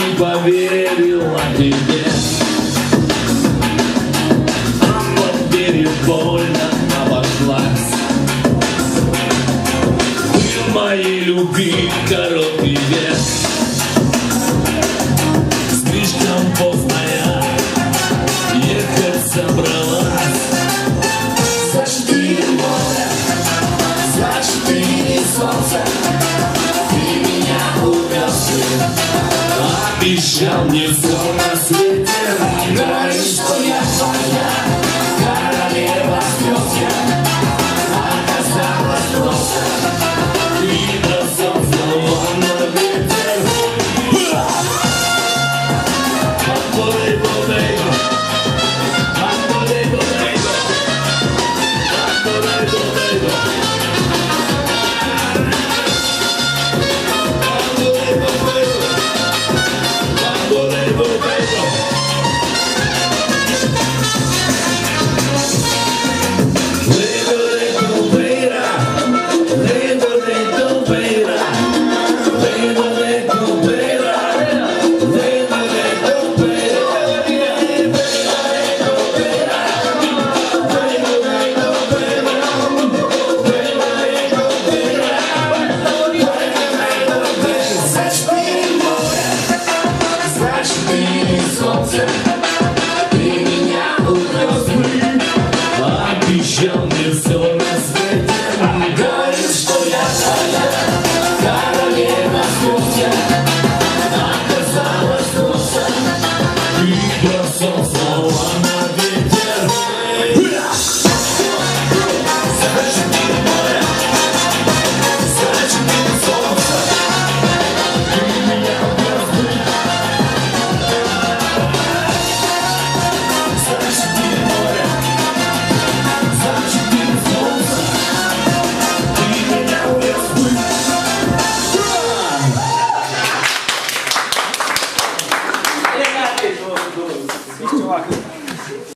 не поверила тебе. А под дверью больно обошлась. Ты моей любви короткий век Обещал мне все на свете солнце. Ты меня угрозы. Обещал мне все на свете. Говорит, что я твоя Королева смутья. Оказалось, что И бросил слова